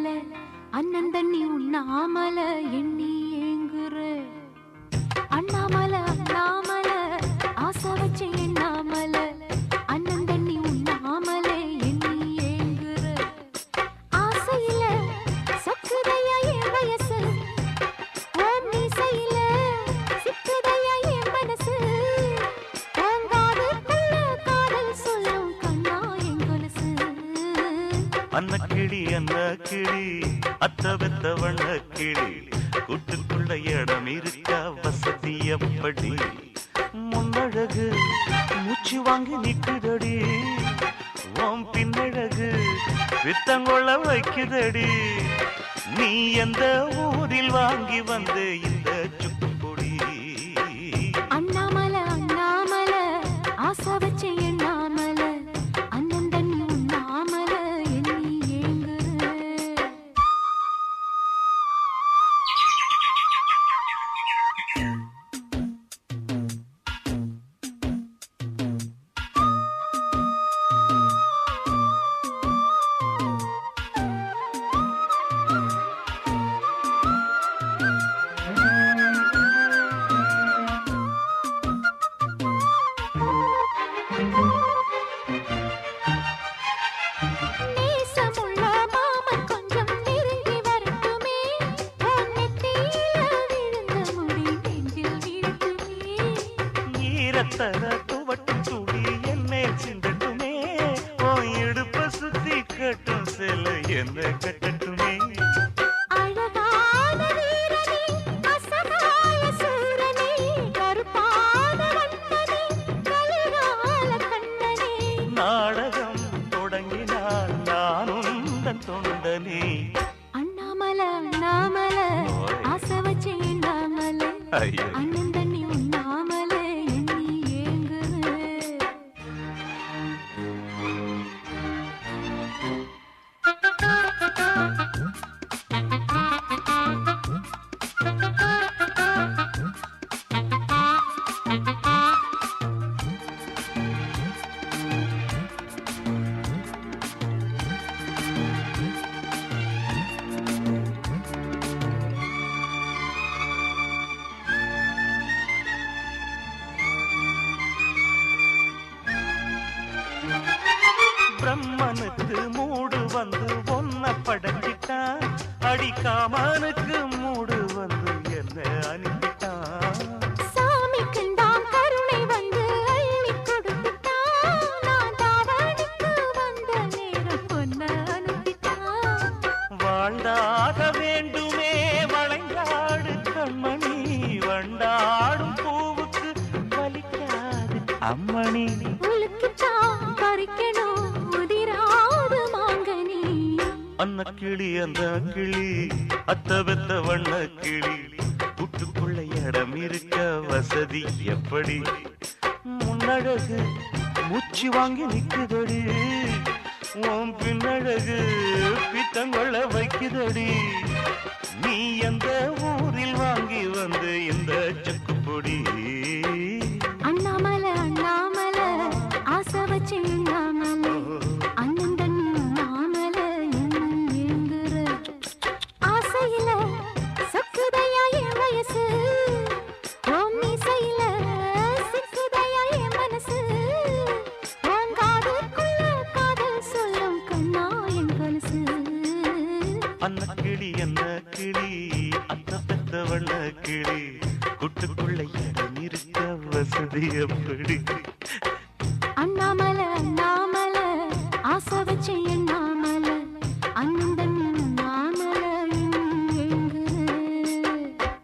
ஆமல அண்ணன் தண்ணி உண்ணாமல எண்ணி ஏங்குற அண்ணாமலை. அன்ன கிளி அன்ன கிளி அத்த வெத்த வண்ண கிளி. கூட்டுக்குள்ள இடம் இருக்க வசதி எப்படி? முன்னழகு மூச்சு வாங்கி நிக்குதடி. ஓம் பின்னழகு வித்தங்கொள்ள வைக்குதடி. நீ எந்த ஊரில் வாங்கி வந்து இந்த ஈரத்தர துவட்டும் துளி என் மேல் சிந்தட்டுமே. ஓ இடுப்ப சுத்தி கட்டும் சில என்ன கட்டட்டுமே. நாடகம் தொடங்கினால் நானும் தன் தொண்டனே. அண்ணாமல அண்ணாமல ஆசை வச்சு எண்ணாமல ஐயோ. அண்ணன் படைச்சிட்டான் அடிக்காமனுக்கு மூடு வந்து என்ன அனுப்பிட்டான் சாமிக்குன் தான் கருணை வந்து அள்ளிக் கொடுத்துட்டான். நான் தாவணிக்கு வந்த நேரம் பொன்ன அனுப்பிட்டான். வாழ்ந்தாக வேண்டுமே வளைந்தாடு கண்மணி வண்டாடும் பூவுக்கு வலிக்காது அம்மணி அன்ன கிளி அந்த கிளி அத்த வெத்த வண்ண கிளி புட்டுக்குள்ள இடம் இருக்க வசதி எப்படி? முன்னழகு மூச்சு வாங்கி நிக்குதடி. உன் பின்னழகு பித்தங்கொள்ள வைக்குதடி. நீ எந்த கிளி என்ன கிளி? அத்த பெத்த வண்ண கிளி. குட்டுக்குள்ள இடம் இருக்க வசதி எப்படி?